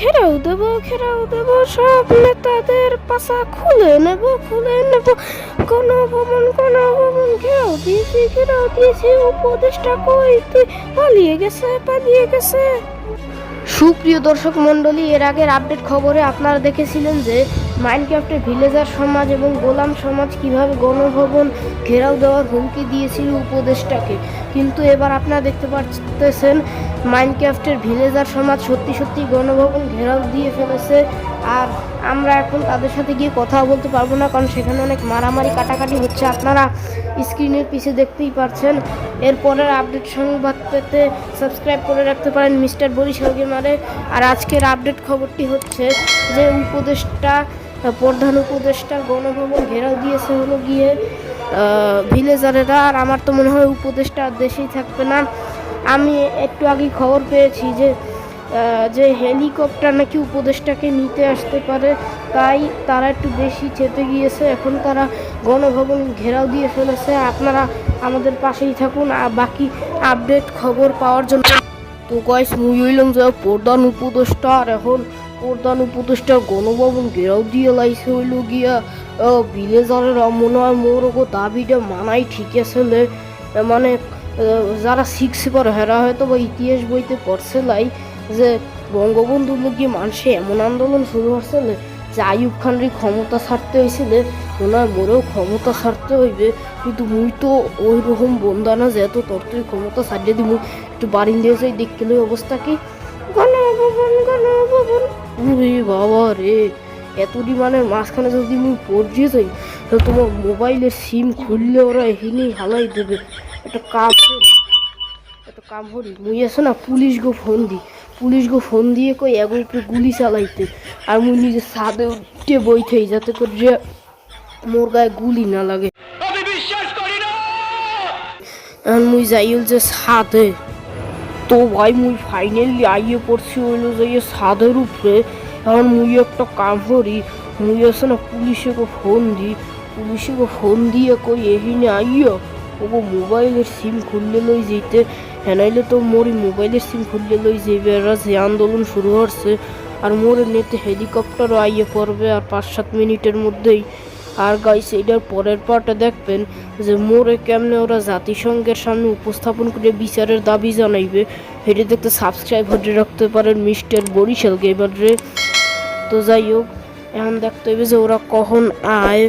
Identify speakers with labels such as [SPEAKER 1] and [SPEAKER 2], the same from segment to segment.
[SPEAKER 1] ঘেরাও দেব ঘেরাও দেব, সব নেতাদের পাশা খুলে নেব খুলে নেব। কোন ভবন কোন ভবন ঘেরাও দিয়েছি ঘেরাও দিয়েছি উপদেশটা কই তুই? পালিয়ে গেছে পালিয়ে গেছে। সুপ্রিয় দর্শক মণ্ডলী, এর আগের আপডেট খবরে আপনারা দেখেছিলেন যে মাইনক্রাফ্টের ভিলেজার সমাজ এবং গোলাম সমাজ কীভাবে গণভবন ঘেরাও দেওয়ার হুমকি দিয়েছিল উপদেশটাকে কিন্তু এবার আপনারা দেখতে পাচ্ছেন মাইনক্রাফ্টের ভিলেজার সমাজ সত্যি সত্যি গণভবন ঘেরাও দিয়ে ফেলেছে। আর আমরা এখন তাদের সাথে গিয়ে কথা বলতে পারব না, কারণ সেখানে অনেক মারামারি, কাটাকাটি হচ্ছে। আপনারা স্ক্রিনের পিছে দেখতেই পাচ্ছেন এরপরের আপডেট সংবাদ পেতে সাবস্ক্রাইব করে রাখতে পারেন মিস্টার বরিশালকে মারে। আর আজকের আপডেট খবরটি হচ্ছে যে উপদেশটা প্রধান উপদেষ্টার গণভবন ঘেরাও দিয়েছে হলো গিয়ে ভিলেজারেরা। আর আমার তো মনে হয় উপদেষ্টা দেশেই থাকবে না। আমি একটু আগে খবর পেয়েছি যে যে হেলিকপ্টার নাকি উপদেষ্টাকে নিতে আসতে পারে, তাই তারা একটু বেশি চেতে গিয়েছে। এখন তারা গণভবন ঘেরাও দিয়ে ফেলেছে। আপনারা আমাদের পাশেই থাকুন। আর বাকি আপডেট খবর পাওয়ার জন্য তো গাইস মুই হইলাম যে প্রধান উপদেষ্টা। আর এখন প্রধান উপদেষ্টার গণভবন ঘেরাও দিয়ে লাইছে হইল গিয়া। ভিলেজারের মনে হয় মোর দাবিটা মানাই ঠিক আছে। মানে যারা শিখছে পারে হেরা হয়তো বা ইতিহাস বইতে পড়ছে লাই যে বঙ্গবন্ধু গিয়ে মানুষে এমন আন্দোলন শুরু হচ্ছে যে আইয়ুব খানের ক্ষমতা ছাড়তে হয়েছিল ওনার মোরেও ক্ষমতা ছাড়তে হইবে। কিন্তু মুই তো ওই রকম বন্দা না যে এত তরতরি ক্ষমতা ছাড়িয়ে মুই একটু বাড়ি দিয়ে যাই, দেখতে অবস্থা কি? গণভবন গণভবন। উরে বাবা রে এতটি মানে মাঝখানে যদি মুই পড়িয়ে যাই তো তোমার মোবাইলের সিম খুললে ওরা এখানেই হালাই দেবে। একটা কাম একটা কাম করি মুই আছে না পুলিশ গো ফোন দি পুলিশ গো ফোন দিয়ে কই এগো উপরে গুলি চালাইতে। আর মুই নিজে ছাদে উঠে বইতেই যাতে করে যে মোর গায়ে গুলি না লাগে। এখন মুই যাই যে ছাদে। তো ভাই, মুই ফাইনালি আইয়ে পড়ছি হইল যে ইয়ে ছাদের উপরে। এখন মুই একটা কাম করি, মুই আছে না পুলিশে কো ফোন দিই। পুলিশে কো ফোন দিয়ে কই, এহিনে আইয়? ওগো মোবাইলের সিম খুললে লই যেতে হেনাইলে তো মোর মোবাইলের সিম খুললে লই যাইবে। এরা যে আন্দোলন শুরু হচ্ছে, আর মোর নেতে হেলিকপ্টারও আইয়ে পড়বে আর পাঁচ সাত মিনিটের মধ্যেই। আর গাইস এইটার পরের পার্টে দেখবেন যে মোরে কেমনে ওরা জাতিসংঘের সামনে উপস্থাপন করে বিচারের দাবি জানাইবে। সেটা দেখতে সাবস্ক্রাইব হতে রাখতে পারেন মিস্টার বরিশাল গেবারে তো যাই হোক, এখন দেখতে হবে যে ওরা কখন আয়।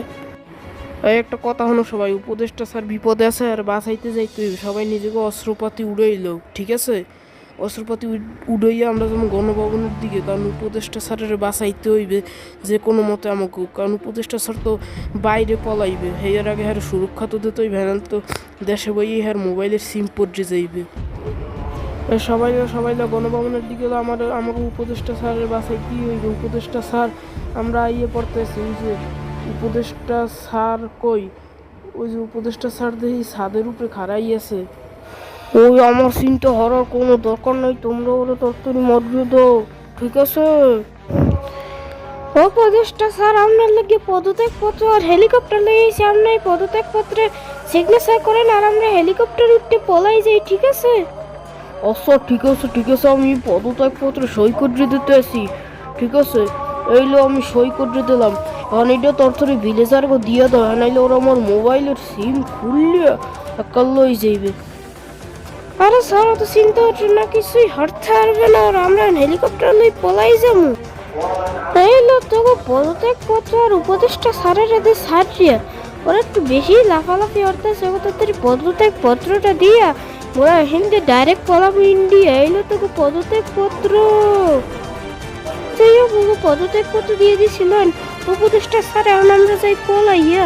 [SPEAKER 1] একটা কথা হলো সবাই উপদেশটা স্যার বিপদে আছে আর বাঁচাইতে যাইতে সবাই নিজেকে অস্ত্রপাতি উড়াইল ঠিক আছে? অস্ত্রপাতি উড়াইয়া আমরা যেমন গণভবনের দিকে, কারণ উপদেষ্টা স্যারের বাঁচাইতে হইবে যে কোনো মতে আমাকে, কারণ উপদেষ্টা স্যার তো বাইরে পলাইবে। হেয়ার আগে হ্যার সুরক্ষা তো দিতে হইবে হ্যাঁ তো দেশে বইয়ে হ্যার মোবাইলের সিম পড়ে যাইবে। সবাই সবাই গণভবনের দিকে তো আমার, আমাকে উপদেষ্টা স্যারের বাসায় কি হইবে। উপদেষ্টা স্যার, আমরা ইয়ে পড়তেছি যে উপদেষ্টা স্যার কই? ওই যে উপদেষ্টা স্যার দেখি ছাদের উপরে খাড়াই আছে ওই আমার সিনটা হরার কোনো দরকার নাই তোমরা ওরা তরতরি মরবে তো ঠিক আছে? উপদেষ্টা স্যার আপনার লাগে পদত্যাগ পত্র আর হেলিকপ্টার লেগেছি আপনার এই পদত্যাগ পত্রে সিগনেচার করেন আর আমরা হেলিকপ্টার উঠতে পলাই যাই ঠিক আছে? আচ্ছা ঠিক আছে ঠিক আছে আমি পদত্যাগ পত্রে সই করে দিতে আসি ঠিক আছে? এইলো আমি সই করে দিলাম। এখন এটা তোর তোর ভিলেজারকে দিয়ে দাও নাইলে ওরা আমার মোবাইলের সিম খুললে একাল্লই যাইবে। আরে স্যার, অত চিন্তা হচ্ছে না, কিছুই হারতে পারবে না। ওরা আমরা হেলিকপ্টার লই পলাই যাব। এইলো তোকে পদত্যাগ পত্র আর উপদেষ্টা স্যারের এদের সারিয়া ওরা একটু বেশি লাফালাফি করতেছে ওকে তাড়াতাড়ি পদত্যাগ পত্রটা দিয়া। ওরা হিন্দি ডাইরেক্ট পলাবো ইন্ডিয়া এইলো তোকে পদত্যাগ পত্র। যাই হোক পদত্যাগ পত্র দিয়ে দিয়েছিলেন। উপদেষ্টা স্যার, এখন আমরা যাই পলাইয়া।